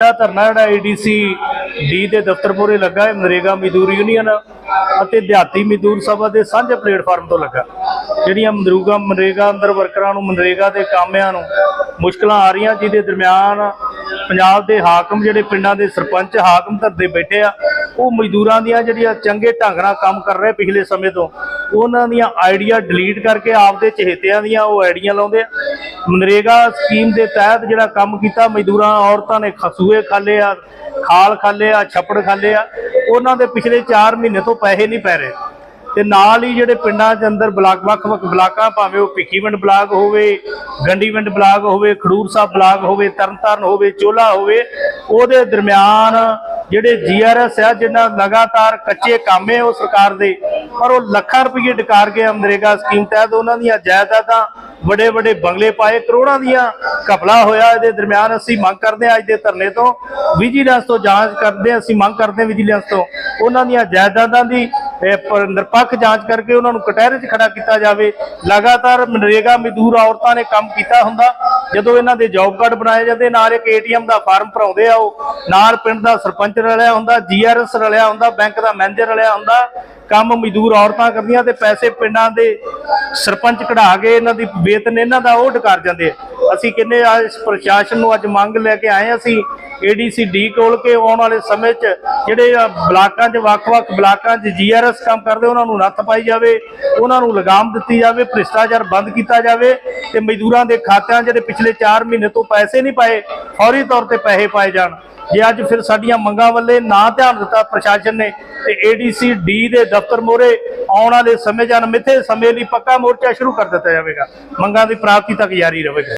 ਇਹ ਧਰਨਾ ਜਿਹੜਾ ਏਡੀਸੀ ਡੀ ਦੇ ਦਫ਼ਤਰ ਲੱਗਾ ਹੈ ਨਰੇਗਾ ਮਜ਼ਦੂਰ ਯੂਨੀਅਨ ਅਤੇ ਦਿਹਾਤੀ ਮਜ਼ਦੂਰ ਸਭਾ ਦੇ ਸਾਂਝੇ ਪਲੇਟਫਾਰਮ ਤੋਂ ਲੱਗਾ। ਜਿਹੜੀਆਂ ਮਨਰੂਗਾ ਮਨਰੇਗਾ ਅੰਦਰ ਵਰਕਰਾਂ ਨੂੰ, ਮਨਰੇਗਾ ਦੇ ਕਾਮਿਆਂ ਨੂੰ ਮੁਸ਼ਕਲਾਂ ਆ ਰਹੀਆਂ, ਜਿਹਦੇ ਦਰਮਿਆਨ ਪੰਜਾਬ ਦੇ ਹਾਕਮ ਜਿਹੜੇ ਪਿੰਡਾਂ ਦੇ ਸਰਪੰਚ ਹਾਕਮ ਧਰਦੇ ਬੈਠੇ ਆ, ਉਹ ਮਜ਼ਦੂਰਾਂ ਦੀਆਂ ਜਿਹੜੀਆਂ ਚੰਗੇ ਢੰਗ ਨਾਲ ਕੰਮ ਕਰ ਰਹੇ ਪਿਛਲੇ ਸਮੇਂ ਤੋਂ, ਉਹਨਾਂ ਦੀਆਂ ਆਈਡੀਆ ਡਿਲੀਟ ਕਰਕੇ ਆਪਦੇ ਚਹੇਤਿਆਂ ਦੀਆਂ ਉਹ ਆਈਡੀਆਂ ਲਾਉਂਦੇ ਆ। ਮਨਰੇਗਾ ਸਕੀਮ ਦੇ ਤਹਿਤ ਜਿਹੜਾ ਕੰਮ ਕੀਤਾ, ਮਜ਼ਦੂਰਾਂ, ਔਰਤਾਂ ਨੇ ਖਸੂਏ ਖਾਲੇ ਆ, ਖਾਲ ਖਾਲੇ ਆ, ਛੱਪੜ ਖਾਲੇ ਆ, ਉਹਨਾਂ ਦੇ ਪਿਛਲੇ 4 ਮਹੀਨੇ ਤੋਂ ਪੈਸੇ ਨਹੀਂ ਪੈ ਰਹੇ। ਤੇ ਨਾਲ ਹੀ ਜਿਹੜੇ ਪਿੰਡਾਂ ਦੇ ਅੰਦਰ ਬਲਾਕ ਵੱਖ-ਵੱਖ ਬਲਾਕਾਂ, ਭਾਵੇਂ ਉਹ ਭਿੱਖੀਵਿੰਡ ਬਲਾਕ ਹੋਵੇ ਗੰਡੀਵਿੰਡ ਬਲਾਕ ਹੋਵੇ, ਖਡੂਰ ਸਾਹਿਬ ਬਲਾਕ ਹੋਵੇ, ਤਰਨਤਾਰਨ ਹੋਵੇ, ਚੋਲਾ ਹੋਵੇ, ਉਹਦੇ ਦਰਮਿਆਨ ਜਿਹੜੇ ਜੀਆਰਐਸ ਆ, ਜਿਨ੍ਹਾਂ ਲਗਾਤਾਰ ਕੱਚੇ ਕੰਮ ਹੈ ਉਹ ਸਰਕਾਰ ਦੇ ਪਰ ਉਹ ਲੱਖਾਂ ਰੁਪਏ ਡਕਾਰ ਕੇ ਅਮਰੀਕਾ ਸਕੀਮ ਤਹਿਤ ਉਹਨਾਂ ਦੀਆਂ ਜਾਇਦਾਦਾਂ ਵੱਡੇ ਵੱਡੇ ਬੰਗਲੇ ਪਾਏ, ਕਰੋੜਾਂ ਦੀਆਂ ਘਪਲਾ ਹੋਇਆ ਇਹਦੇ ਦਰਮਿਆਨ। ਅਸੀਂ ਮੰਗ ਕਰਦੇ ਹਾਂ ਅੱਜ ਦੇ ਧਰਨੇ ਤੋਂ ਵਿਜੀਲੈਂਸ ਤੋਂ ਜਾਂਚ ਕਰਦੇ ਹਾਂ, ਅਸੀਂ ਮੰਗ ਕਰਦੇ ਹਾਂ ਵਿਜੀਲੈਂਸ ਤੋਂ ਉਹਨਾਂ ਦੀਆਂ ਜਾਇਦਾਦਾਂ ਦੀ ਨਿਰਪੱਖ ਜਾਂਚ ਕਰਕੇ ਉਹਨਾਂ ਨੂੰ ਕਟਹਿਰੇ 'ਚ ਖੜਾ ਕੀਤਾ ਜਾਵੇ। ਲਗਾਤਾਰ ਮਨਰੇਗਾ ਮਜ਼ਦੂਰ ਔਰਤਾਂ ਨੇ ਕੰਮ ਕੀਤਾ ਹੁੰਦਾ ਜਦੋਂ ਇਹਨਾਂ ਦੇ ਜੌਬ ਕਾਰਡ ਬਣਾਏ ਜਾਂਦੇ, ਨਾਲ ਇੱਕ ਏਟੀਐਮ ਦਾ ਫਾਰਮ ਭਰਾਉਂਦੇ ਆ ਉਹ। ਨਾਲ ਪਿੰਡ ਦਾ ਸਰਪੰਚ ਰਲਿਆ ਹੁੰਦਾ ਜੀਆਰਐਸ ਰਲਿਆ ਹੁੰਦਾ ਬੈਂਕ ਦਾ ਮੈਨੇਜਰ ਰਲਿਆ ਹੁੰਦਾ। ਕੰਮ ਮਜ਼ਦੂਰ ਔਰਤਾਂ ਕਰਦੀਆਂ ਤੇ ਪੈਸੇ ਪਿੰਡਾਂ ਦੇ ਸਰਪੰਚ ਕਢਾ ਕੇ ਇਹਨਾਂ ਦੀ ਵੇਤਨ ਇਹਨਾਂ ਦਾ ਉਹ ਡਕਾਰ ਜਾਂਦੇ ਆ। ਅਸੀਂ ਕਿੰਨੇ ਅੱਜ ਪ੍ਰਸ਼ਾਸਨ ਨੂੰ ਅੱਜ ਮੰਗ ਲੈ ਕੇ ਆਏ ਅਸੀਂ ਏਡੀਸੀ ਡੀ ਕੋਲ ਕੇ ਆਉਣ ਵਾਲੇ ਸਮੇਂ 'ਚ ਜਿਹੜੇ ਬਲਾਕਾਂ 'ਚ, ਵੱਖ-ਵੱਖ ਬਲਾਕਾਂ 'ਚ ਜੀਆਰਐਸ ਕੰਮ ਕਰਦੇ, ਉਹਨਾਂ ਨੂੰ ਨੱਥ ਪਾਈ ਜਾਵੇ, ਉਹਨਾਂ ਨੂੰ ਲਗਾਮ ਦਿੱਤੀ ਜਾਵੇ, ਭ੍ਰਿਸ਼ਟਾਚਾਰ ਬੰਦ ਕੀਤਾ ਜਾਵੇ ਤੇ ਮਜ਼ਦੂਰਾਂ ਦੇ ਖਾਤਿਆਂ 'ਚ ਜਿਹੜੇ ਪਿਛਲੇ 4 ਮਹੀਨੇ ਤੋਂ ਪੈਸੇ ਨਹੀਂ ਪਾਏ, ਫੌਰੀ ਤੌਰ ਤੇ ਪੈਸੇ ਪਾਏ ਜਾਣ। ਜੇ ਅੱਜ ਫਿਰ ਸਾਡੀਆਂ ਮੰਗਾਂ ਵੱਲੇ ਨਾ ਧਿਆਨ ਦਿੱਤਾ ਪ੍ਰਸ਼ਾਸਨ ਨੇ, ਤੇ ਏਡੀਸੀ ਡੀ ਦੇ ਦਫ਼ਤਰ ਮੋਰੇ ਆਉਣ ਵਾਲੇ ਸਮੇਂ ਜਾਂ ਮਿੱਥੇ ਸਮੇਂ ਲਈ ਪੱਕਾ ਮੋਰਚਾ ਸ਼ੁਰੂ ਕਰ ਦਿੱਤਾ ਜਾਵੇਗਾ। ਮੰਗਾਂ ਦੀ ਪ੍ਰਾਪਤੀ ਤੱਕ ਜਾਰੀ ਰਹੇਗਾ।